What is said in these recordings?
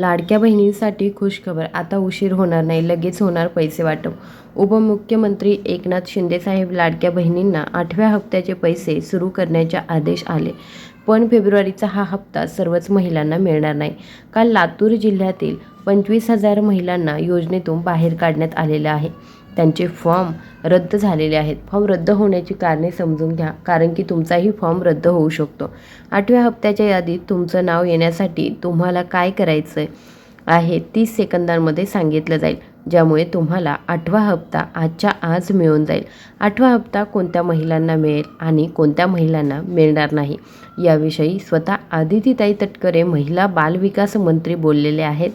लाडक्या बहिणींसाठी खुशखबर. आता उशीर होणार नाही लगेच होणार पैसे वाटप. उपमुख्यमंत्री एकनाथ शिंदेसाहेब लाडक्या बहिणींना आठव्या हप्त्याचे पैसे सुरू करण्याचे आदेश आले. पण फेब्रुवारीचा हा हप्ता सर्वच महिलांना मिळणार नाही. काल लातूर जिल्ह्यातील पंचवीस हजार महिलांना योजनेतून बाहेर काढण्यात आलेलं आहे. त्यांचे फॉर्म रद्द झालेले आहेत. फॉर्म रद्द होण्याची कारणे समजून घ्या कारण की तुमचाही फॉर्म रद्द होऊ शकतो. आठव्या हप्त्याच्या यादीत तुमचं नाव येण्यासाठी तुम्हाला काय करायचं आहे तीस सेकंदांमध्ये सांगितलं जाईल ज्यामुळे तुम्हाला आठवा हप्ता आजच्या आज मिळून जाईल. आठवा हप्ता कोणत्या महिलांना मिळेल आणि कोणत्या महिलांना मिळणार नाही? याविषयी स्वतः आदितीताई तटकरे महिला बालविकास मंत्री बोललेले आहेत.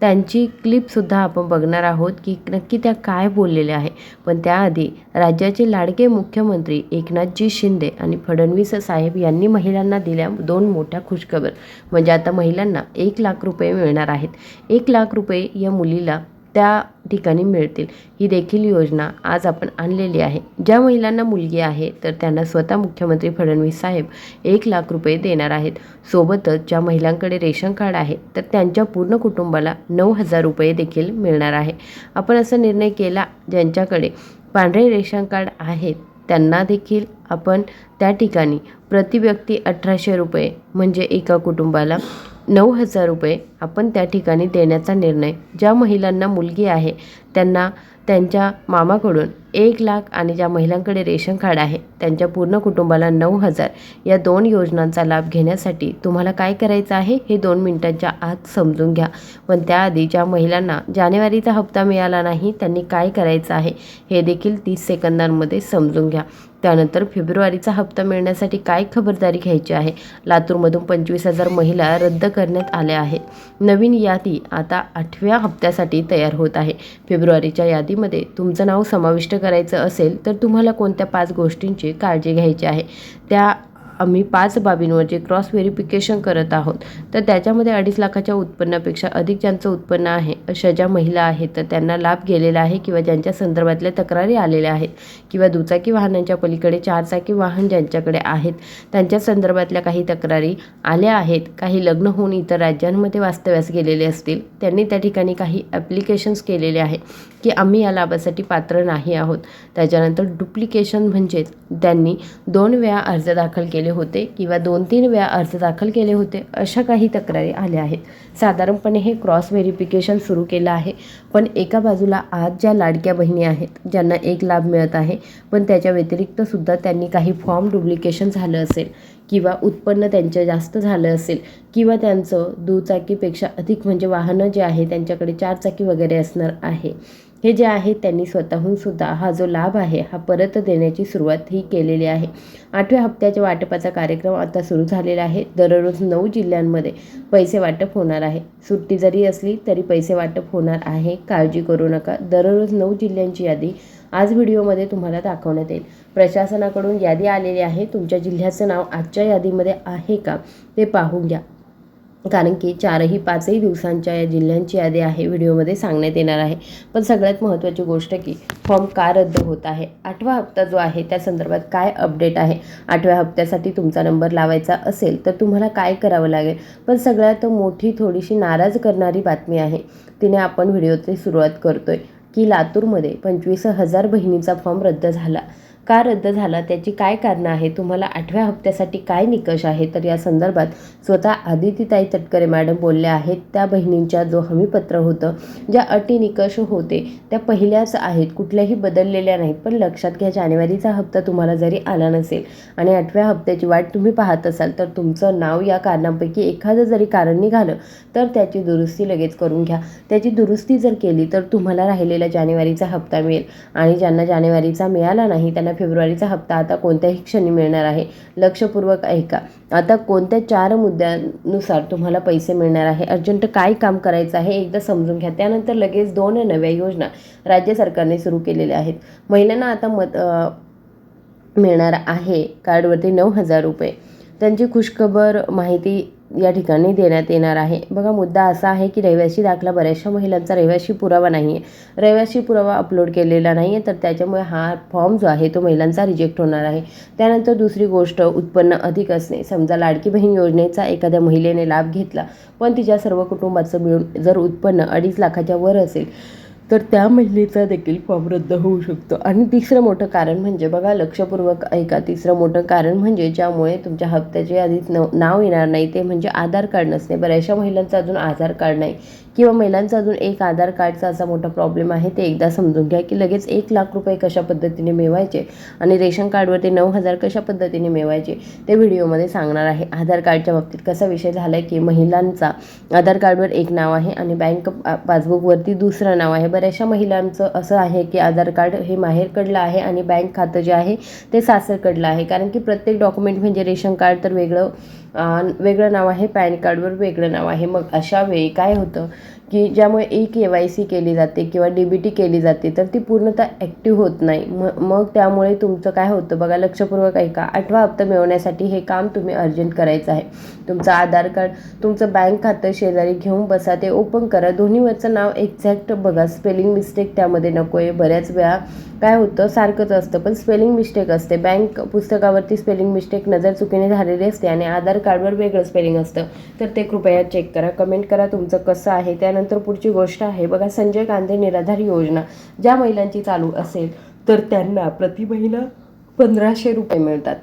त्यांची क्लिपसुद्धा आपण बघणार आहोत की नक्की त्या काय बोललेल्या आहे पण त्याआधी राज्याचे लाडके मुख्यमंत्री एकनाथजी शिंदे आणि फडणवीस साहेब यांनी महिलांना दिल्या दोन मोठ्या खुशखबर. म्हणजे आता महिलांना एक लाख रुपये मिळणार आहेत. एक लाख रुपये या मुलीला त्या ठिकाणी मिळतील. ही देखील योजना आज आपण आणलेली आहे. ज्या महिलांना मुलगी आहे तर त्यांना स्वतः मुख्यमंत्री फडणवीस साहेब एक लाख रुपये देणार आहेत. सोबतच ज्या महिलांकडे रेशन कार्ड आहे तर त्यांच्या पूर्ण कुटुंबाला नऊ हजार रुपये देखील मिळणार आहे. आपण असा निर्णय केला ज्यांच्याकडे पांढरे रेशन कार्ड आहेत त्यांना देखील आपण त्या ठिकाणी प्रति व्यक्ती अठराशे रुपये म्हणजे एका कुटुंबाला नऊ हजार रुपये आपण त्या ठिकाणी देण्याचा निर्णय. ज्या महिलांना मुलगी आहे त्यांना त्यांच्या मामाकडून एक लाख आणि ज्या महिलांकडे रेशन कार्ड आहे त्यांच्या पूर्ण कुटुंबाला नऊ हजार. या दोन योजनांचा लाभ घेण्यासाठी तुम्हाला काय करायचं आहे हे दोन मिनिटांच्या आत समजून घ्या. पण त्याआधी ज्या महिलांना जानेवारीचा हप्ता मिळाला नाही त्यांनी काय करायचं आहे हे देखील तीस सेकंदांमध्ये समजून घ्या. त्यानंतर फेब्रुवारीचा हप्ता मिळण्यासाठी काय खबरदारी घ्यायची आहे? लातूरमधून पंचवीस हजार महिला रद्द करण्यात आल्या आहेत. नवीन यादी आता आठव्या हप्त्यासाठी तयार होत आहे. फेब्रुवारीच्या यादीमध्ये तुमचं नाव समाविष्ट करायचं असेल तर तुम्हाला कोणत्या पाच गोष्टींची काळजी घ्यायची आहे? त्या आम्ही पाच बाबींवर जे क्रॉस व्हेरिफिकेशन करत आहोत तर त्याच्यामध्ये अडीच लाखाच्या उत्पन्नापेक्षा अधिक ज्यांचं उत्पन्न आहे अशा ज्या महिला आहेत तर त्यांना लाभ गेलेला आहे किंवा ज्यांच्या संदर्भातल्या तक्रारी आलेल्या आहेत किंवा दुचाकी वाहनांच्या पलीकडे चारचाकी वाहन ज्यांच्याकडे आहेत त्यांच्या संदर्भातल्या काही तक्रारी आल्या आहेत काही लग्न होऊन इतर राज्यांमध्ये वास्तव्यास गेलेले असतील त्यांनी त्या ठिकाणी काही ॲप्लिकेशन्स केलेले आहे की आम्ही या लाभासाठी पात्र नाही आहोत. त्याच्यानंतर डुप्लिकेशन म्हणजेच त्यांनी दोन वेळा अर्ज दाखल केले होते किंवा दोन तीन वेळा अर्ज दाखल केले होते अशा काही तक्रारी आल्या आहेत. साधारणपणे हे क्रॉस व्हेरिफिकेशन सुरू केलं आहे पण एका बाजूला आज ज्या लाडक्या बहिणी आहेत ज्यांना एक लाभ मिळत आहे पण त्याच्या व्यतिरिक्त सुद्धा त्यांनी काही फॉर्म डुप्लिकेशन झालं असेल किंवा उत्पन्न त्यांचं जास्त झालं असेल किंवा त्यांचं दुचाकीपेक्षा अधिक म्हणजे वाहनं जे आहे त्यांच्याकडे चारचाकी वगैरे असणार आहे. हे जे आहे त्यांनी स्वतःहून सुद्धा हा जो लाभ आहे हा परत देण्याची सुरुवात ही केलेली आहे. आठव्या हप्त्याच्या वाटपाचा कार्यक्रम आता सुरू झालेला आहे. दररोज नऊ जिल्ह्यांमध्ये पैसे वाटप होणार आहे. सुट्टी जरी असली तरी पैसे वाटप होणार आहे. काळजी करू नका. दररोज नऊ जिल्ह्यांची यादी आज व्हिडिओमध्ये तुम्हाला दाखवण्यात येईल. प्रशासनाकडून यादी आलेली आहे. तुमच्या जिल्ह्याचं नाव आजच्या यादीमध्ये आहे का? ते पाहून घ्या. कारण की चारही पाचही दिवसांच्या या जिल्ह्यांची यादी आहे व्हिडिओमध्ये सांगण्यात येणार आहे. पण सगळ्यात महत्त्वाची गोष्ट की फॉर्म का रद्द होत आहे? आठवा हप्ता जो आहे त्या संदर्भात काय अपडेट आहे? आठव्या हप्त्यासाठी तुमचा नंबर लावायचा असेल तर तुम्हाला काय करावं लागेल? पण सगळ्यात मोठी थोडीशी नाराज करणारी बातमी आहे. तिने आपण व्हिडिओची सुरुवात करतोय की लातूरमध्ये पंचवीस हजार बहिणीचा फॉर्म रद्द झाला. का रद्द झाला? त्याची काय कारणं आहे तुम्हाला आठव्या हप्त्यासाठी काय निकष आहे? तर या संदर्भात स्वतः आदितीताई तटकरे मॅडम बोलल्या आहेत. त्या बहिणींच्या जो हमीपत्र होतं ज्या अटी निकष होते त्या पहिल्याच आहेत. कुठल्याही बदललेल्या नाहीत. पण लक्षात घ्या जानेवारीचा हप्ता तुम्हाला जरी आला नसेल आणि आठव्या हप्त्याची वाट तुम्ही पाहत असाल तर तुमचं नाव या कारणांपैकी एखादं जरी कारण निघालं तर त्याची दुरुस्ती लगेच करून घ्या. त्याची दुरुस्ती जर केली तर तुम्हाला राहिलेला जानेवारीचा हप्ता मिळेल. आणि ज्यांना जानेवारीचा मिळाला नाही त्यांना फेब्रुवारीचा हप्ता आता कोणत्याही क्षणी मिळणार आहे? लक्षपूर्वक ऐका. आता कोणत्या चार मुद्द्यांनुसार तुम्हाला पैसे मिळणार आहे? अर्जंट काय काम करायचं आहे? एकदा समजून घ्या. त्यानंतर लगेच दोन नव्या योजना राज्य सरकारने सुरू केलेल्या आहेत. महिलांना आता मत मिळणार आहे कार्डवरती नऊ हजार रुपये. त्यांची खुशखबर माहिती या ठिकाणी देण्यात येणार आहे. बघा मुद्दा असा आहे की रहिवासी दाखला बऱ्याचशा महिलांचा रहिवासी पुरावा नाही आहे रहिवासी पुरावा अपलोड केलेला नाही आहे तर त्याच्यामुळे हा फॉर्म जो आहे तो महिलांचा रिजेक्ट होणार आहे. त्यानंतर दुसरी गोष्ट उत्पन्न अधिक असणे. समजा लाडकी बहीण योजनेचा एखाद्या महिलेने लाभ घेतला पण तिच्या सर्व कुटुंबाचं मिळून जर उत्पन्न अडीच लाखाच्या वर असेल तर त्या महिलेचा देखील फॉर्म रद्द होऊ शकतो. आणि तिसरं मोठं कारण म्हणजे बघा लक्षपूर्वक ऐका. तिसरं मोठं कारण म्हणजे ज्यामुळे तुमच्या हप्त्याचे यादीत न नाव येणार नाही. ते म्हणजे आधार कार्ड नसणे. बऱ्याचशा महिलांचं अजून आधार कार्ड नाही. किंवा महिलांचा अजून एक आधार कार्डचा असा मोठा प्रॉब्लेम आहे ते एकदा समजून घ्या की लगेच एक लाख रुपये कशा पद्धतीने मिळवायचे आणि रेशन कार्डवरती नऊ हजार कशा पद्धतीने मिळवायचे ते व्हिडिओमध्ये सांगणार आहे. आधार कार्डच्या बाबतीत कसा विषय झाला आहे की महिलांचा आधार कार्डवर एक नाव आहे आणि बँक पासबुकवरती दुसरं नाव आहे. बऱ्याचशा महिलांचं असं आहे की आधार कार्ड हे माहेरकडलं आहे आणि बँक खातं जे आहे ते सासरकडलं आहे. कारण की प्रत्येक डॉक्युमेंट म्हणजे रेशन कार्ड तर वेगळं वेगळं नाव आहे पॅन कार्डवर वेगळं नाव आहे. मग अशा वेळी काय होतं की ज्यामुळे ई के वाय सी केली जाते किंवा डी बी टी केली जाते तर ती पूर्णतः ॲक्टिव्ह होत नाही. म मग त्यामुळे तुमचं काय होतं बघा लक्षपूर्वक ऐका. आठवा हप्ता मिळवण्यासाठी हे काम तुम्ही अर्जंट करायचं आहे. तुमचं आधार कार्ड तुमचं बँक खातं शेजारी घेऊन बसा ते ओपन करा. दोन्हीवरचं नाव एक्झॅक्ट बघा. स्पेलिंग मिस्टेक त्यामध्ये नको आहे बऱ्याच वेळा काय होतं सारखंच असतं. पण स्पेलिंग मिस्टेक असते. बँक पुस्तकावरती स्पेलिंग मिस्टेक नजर चुकीने झालेली असते आणि आधार कार्डवर वेगळं स्पेलिंग असतं. तर ते कृपया चेक करा. कमेंट करा तुमचं कसं आहे. त्यानंतर पुढची गोष्ट आहे. बघा संजय गांधी निराधार योजना. ज्या महिलांची चालू असेल तर त्यांना प्रति महिना पंधराशे रुपये मिळतात.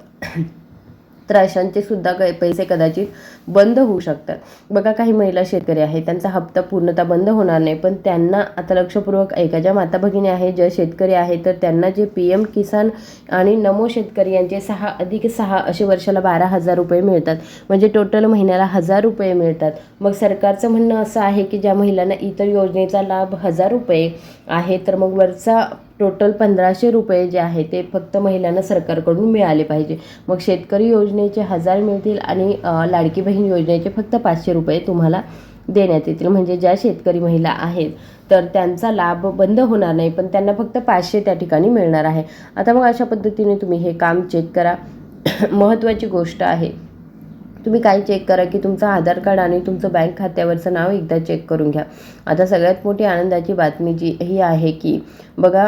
तर अशांचे सुद्धा पैसे कदाचित बंद होऊ शकतात. बघा काही महिला शेतकरी आहेत त्यांचा हप्ता पूर्णतः बंद होणार नाही पण त्यांना आता लक्षपूर्वक ऐका ज्या माता भगिनी आहेत ज्या शेतकरी आहेत तर त्यांना जे पी एम किसान आणि नमो शेतकरी यांचे सहा अधिक सहा असे वर्षाला बारा हजार रुपये मिळतात. म्हणजे टोटल महिन्याला हजार रुपये मिळतात. मग सरकारचं म्हणणं असं आहे की ज्या महिलांना इतर योजनेचा लाभ हजार रुपये आहे तर मग वरचा टोटल पंधराशे रुपये जे आहे ते फक्त महिलांना सरकारकडून मिळाले पाहिजे. मग शेतकरी योजनेचे हजार मिळतील आणि लाडकी बहीण योजनेचे फक्त पाचशे रुपये तुम्हाला देण्यात येतील. म्हणजे ज्या शेतकरी महिला आहेत तर त्यांचा लाभ बंद होणार नाही पण त्यांना फक्त पाचशे त्या ठिकाणी मिळणार आहे. आता मग अशा पद्धतीने तुम्ही हे काम चेक करा. महत्त्वाची गोष्ट आहे तुम्ही काय चेक करा की तुमचं आधार कार्ड आणि तुमचं बँक खात्यावरचं नाव एकदा चेक करून घ्या. आता सगळ्यात मोठी आनंदाची बातमी जी ही आहे की बघा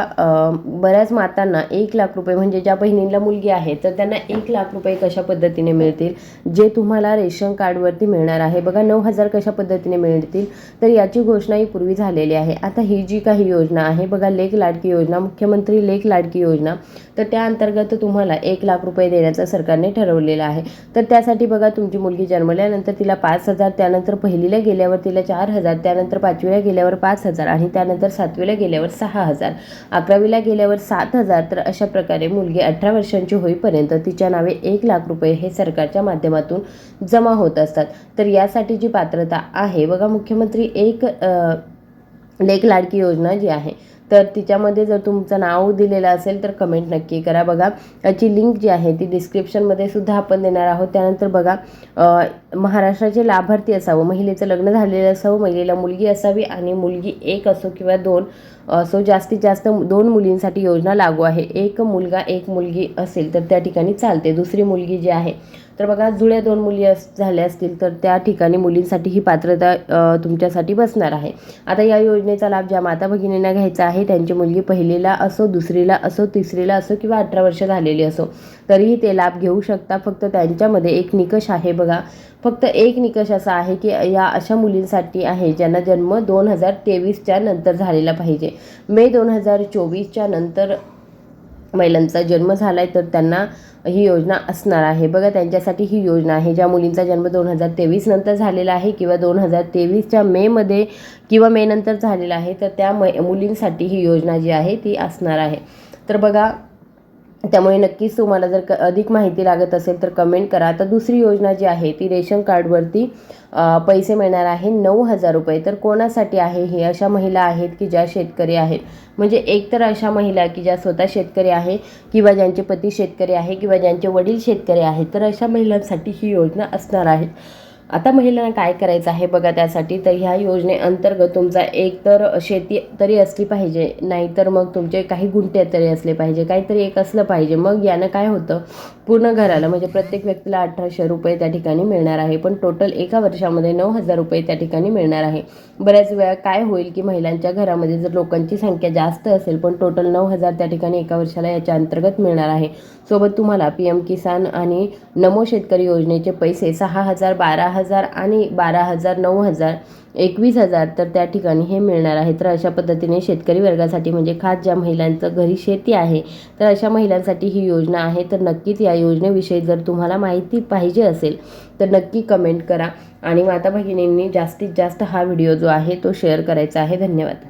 बऱ्याच मातांना एक लाख रुपये म्हणजे ज्या बहिणींना मुलगी आहे तर त्यांना एक लाख रुपये कशा पद्धतीने मिळतील? जे तुम्हाला रेशन कार्डवरती मिळणार आहे बघा नऊ हजार कशा पद्धतीने मिळतील? तर याची घोषणा ही पूर्वी झालेली आहे. आता ही जी काही योजना आहे बघा लेख लाडकी योजना मुख्यमंत्री लेख लाडकी योजना तर त्या अंतर्गत तुम्हाला एक लाख रुपये देण्याचं सरकारने ठरवलेलं आहे. तर त्यासाठी बघा तुम तुमची मुलगी जन्मल्यानंतर तिला पाच हजार त्यानंतर पहिलीला गेल्यावर तिला चार हजार त्यानंतर पाचवीला गेल्यावर पाच हजार आणि त्यानंतर सातवीला गेल्यावर सहा हजार. अकरावीला गेल्यावर सात हजार. तर अशा प्रकारे मुलगी अठरा वर्षांची होईपर्यंत तिच्या नावे एक लाख रुपये हे सरकारच्या माध्यमातून जमा होत असतात. तर यासाठी जी पात्रता आहे बघा मुख्यमंत्री एक लेख लाडकी योजना जी आहे तर तिच्यामध्ये जर तुमचं नाव दिलेलं असेल तर कमेंट नक्की करा. बघा याची लिंक जी आहे ती डिस्क्रिप्शनमध्ये सुद्धा आपण देणार आहोत. त्यानंतर बघा महाराष्ट्राचे लाभार्थी असावं महिलेचं लग्न झालेलं असावं महिलेला मुलगी असावी आणि मुलगी एक असो किंवा दोन असो जास्तीत जास्त दोन मुलींसाठी योजना लागू आहे. एक मुलगा एक मुलगी असेल तर त्या ठिकाणी चालते. दुसरी मुलगी जी आहे तर बघा जुळ्या दोन मुली अस झाल्या असतील तर त्या ठिकाणी मुलींसाठी ही पात्रता तुमच्यासाठी बसणार आहे. आता या योजनेचा लाभ ज्या माता भगिनींना घ्यायचा आहे त्यांची मुलगी पहिलीला असो दुसरीला असो तिसरीला असो किंवा अठरा वर्ष झालेली असो तरीही ते लाभ घेऊ शकता. फक्त त्यांच्यामध्ये एक निकष आहे बघा. फक्त एक निकष असा आहे की या अशा मुलींसाठी आहे ज्यांना जन्म दोन हजार तेवीसच्या नंतर झालेला पाहिजे. मे दोन हजार चोवीसच्या नंतर महिलांचा जन्म झाला आहे तर त्यांना ही योजना असणार आहे. बघा त्यांच्यासाठी ही योजना आहे. ज्या मुलींचा जन्म दोन हजार तेवीस नंतर झालेला आहे किंवा दोन हजार तेवीसच्या मेमध्ये किंवा मे नंतर झालेला आहे तर त्या मै मुलींसाठी ही योजना जी आहे ती असणार आहे. तर बघा त्यामुळे नक्कीच तुम्हाला जर क अधिक माहिती लागत असेल तर कमेंट करा. आता दुसरी योजना जी आहे ती रेशन कार्डवरती पैसे मिळणार आहे नऊ हजार रुपये. तर कोणासाठी आहे हे? अशा महिला आहेत की ज्या शेतकरी आहेत? म्हणजे एकतर अशा महिला की ज्या स्वतः शेतकरी आहे किंवा ज्यांचे पती शेतकरी आहे किंवा ज्यांचे वडील शेतकरी आहेत तर अशा महिलांसाठी ही योजना असणार आहे. आता महिलांना काय करायचं आहे बघा त्यासाठी. तर ह्या योजनेअंतर्गत तुमचा एक तर शेती तरी असली पाहिजे नाहीतर मग तुमचे काही गुंठे तरी असले पाहिजे काहीतरी एक असलं पाहिजे. मग यानं काय होतं पूर्ण घराला म्हणजे प्रत्येक व्यक्तीला अठराशे रुपये त्या ठिकाणी मिळणार आहे. पण टोटल एका वर्षामध्ये नऊ हजार रुपये त्या ठिकाणी मिळणार आहे. बऱ्याच वेळा काय होईल की महिलांच्या घरामध्ये जर लोकांची संख्या जास्त असेल पण टोटल नऊ हजार त्या ठिकाणी एका वर्षाला याच्या अंतर्गत मिळणार आहे. सोबत तुम्हाला पी एम किसान आणि नमो शेतकरी योजनेचे पैसे सहा हजार बारा हजार आणि बारा हजार नऊ हजार एकवीस हजार तर त्या ठिकाणी हे मिळणार आहे. तर अशा पद्धतीने शेतकरी वर्गासाठी म्हणजे खास ज्या महिलांचं घरी शेती आहे तर अशा महिलांसाठी ही योजना आहे. तर नक्कीच या योजनेविषयी जर तुम्हाला माहिती पाहिजे असेल तर नक्की कमेंट करा. आणि माता भगिनींनी जास्तीत जास्त हा व्हिडिओ जो आहे तो शेअर करायचा आहे. धन्यवाद.